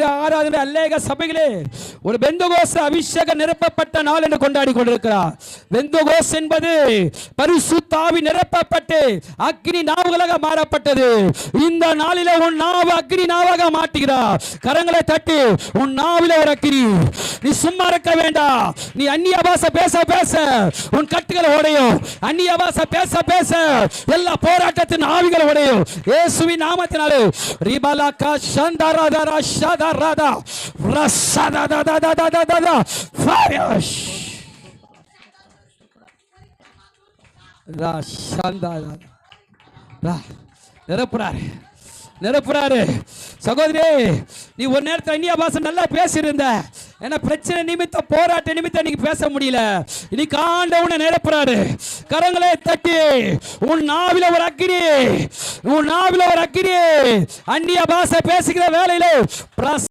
Yeah. ஆராதனை அல்லேக சபைகளே ஒரு பெந்தகோச அபிஷேக நிரப்பப்பட்ட நாள் என்று கொண்டாடி கொண்டிருக்கிறார். பெந்தகோஸ் என்பது பரிசுத்தாவி நிரப்பப்பட்டு அக்னி நாவுகளாக மாறப்பட்டது. இந்த நாளில உன் நாவு அக்னி நாவாக மாட்டுகிறார் கரங்களை தட்டி உன் நாவில ஒரு அக்னி நீ சும்மா இருக்க வேண்டாம். நீ அந்நிய பாச பேச பேச. உன் கட்டுகள் உடையும். அந்நிய பாச பேச பேச. எல்லா போராட்டத்தின் ஆவிகள் உடையும். இயேசுவின் நாமத்தினாலே. Da da da da da da da. Da ரசந்தர நிரப்புறாரு. நிரப்புறாரு. சகோதரி நீ ஒரு நேரத்தில் அந்நிய பாசம் நல்லா பேசியிருந்த. ஏன்னா பிரச்சனை நிமித்தம் போராட்ட நிமித்தம் நீங்க பேச முடியல. இன்னைக்கு ஆண்டவனை நிரப்புறாரு. கரங்களை தட்டி உன் நாவில ஒரு அக்கினி உன் நாவில ஒரு அக்கினி அந்நிய பாஷை பேசுகிற வேலையில